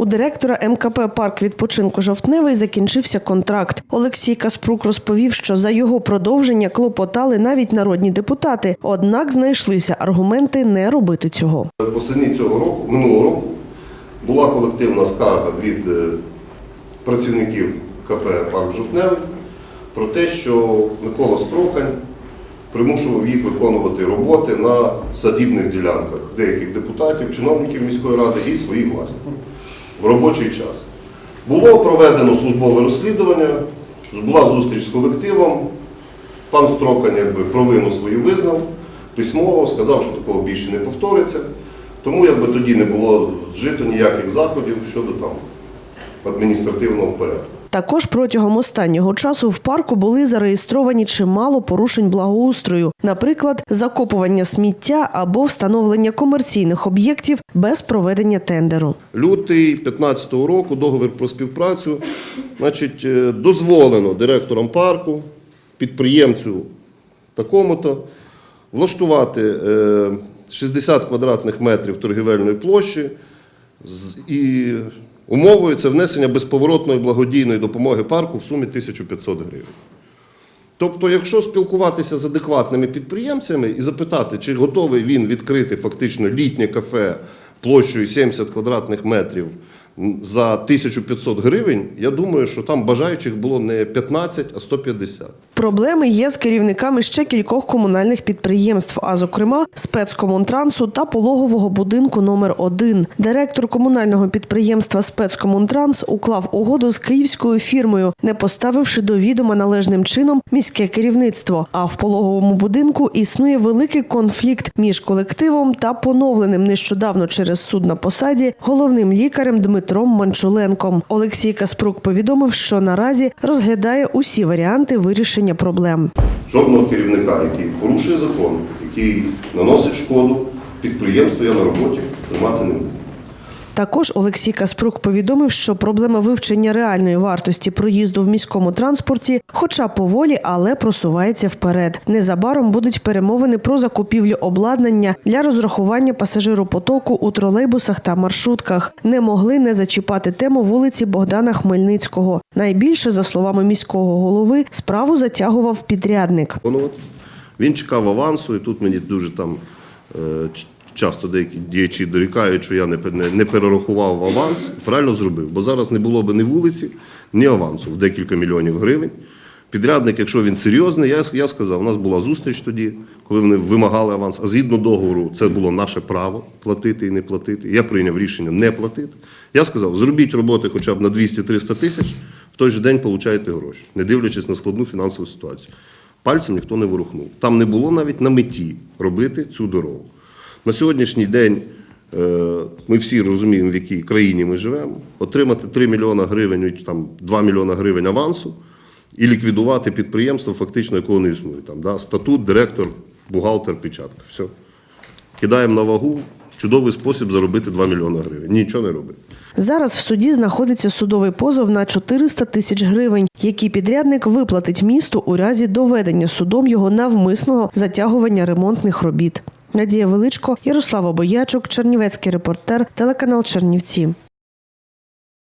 У директора МКП Парк відпочинку Жовтневий закінчився контракт. Олексій Каспрук розповів, що за його продовження клопотали навіть народні депутати. Однак знайшлися аргументи не робити цього. Восени цього року, минулого року, була колективна скарга від е, працівників КП Парк Жовтневий про те, що Микола Строкань примушував їх виконувати роботи на садібних ділянках деяких депутатів, чиновників міської ради і своїх власників в робочий час. Було проведено службове розслідування, була зустріч з колективом. Пан Строкань якби провину свою визнав письмово, сказав, що такого більше не повториться. Тому якби тоді не було вжито ніяких заходів щодо там адміністративного порядку. Також протягом останнього часу в парку були зареєстровані чимало порушень благоустрою, наприклад, закопування сміття або встановлення комерційних об'єктів без проведення тендеру. Лютий 2015 року договір про співпрацю, значить, е, дозволено директорам парку, підприємцю такому-то влаштувати е, 60 квадратних метрів торгівельної площі і умовою це внесення безповоротної благодійної допомоги парку в сумі 1500 гривень. Тобто, якщо спілкуватися з адекватними підприємцями і запитати, чи готовий він відкрити фактично літнє кафе площею 70 квадратних метрів за 1500 гривень, я думаю, що там бажаючих було не 15, а 150. Проблеми є з керівниками ще кількох комунальних підприємств, а зокрема спецкомунтрансу та пологового будинку номер 1 Директор комунального підприємства спецкомунтранс уклав угоду з київською фірмою, не поставивши до відома належним чином міське керівництво. А в пологовому будинку існує великий конфлікт між колективом та поновленим нещодавно через суд на посаді головним лікарем Дмитром Манчуленком. Олексій Каспрук повідомив, що наразі розглядає усі варіанти вирішення проблем. Жодного керівника, який порушує закон, який наносить шкоду підприємству, я на роботі тримати не буду. Також Олексій Каспрук повідомив, що проблема вивчення реальної вартості проїзду в міському транспорті, хоча поволі, але просувається вперед. Незабаром будуть перемовини про закупівлю обладнання для розрахування пасажиропотоку у тролейбусах та маршрутках. Не могли не зачіпати тему вулиці Богдана Хмельницького. Найбільше, за словами міського голови, справу затягував підрядник. Він чекав авансу, і тут мені дуже там е, часто деякі діячі дорікають, що я не, перерахував аванс. Правильно зробив, бо зараз не було б ні вулиці, ні авансу в декілька мільйонів гривень. Підрядник, якщо він серйозний, я, я сказав, у нас була зустріч тоді, коли вони вимагали аванс. А згідно договору, це було наше право платити і не платити. Я прийняв рішення не платити. Я сказав, зробіть роботи хоча б на 200-300 тисяч, в той же день получаєте гроші, не дивлячись на складну фінансову ситуацію. Пальцем ніхто не ворухнув. Там не було навіть на меті робити цю дорогу. На сьогоднішній день е, ми всі розуміємо, в якій країні ми живемо. Отримати 3 мільйона гривень, там 2 мільйона гривень авансу і ліквідувати підприємство, фактично якого не існує. Там, да? Статут, директор, бухгалтер, печатка. Все. Кидаємо на вагу. Чудовий спосіб заробити 2 мільйона гривень. Нічого не робити. Зараз в суді знаходиться судовий позов на 400 тисяч гривень, які підрядник виплатить місту у разі доведення судом його навмисного затягування ремонтних робіт. Надія Величко, Ярослава Боячук, Чернівецький репортер, телеканал Чернівці.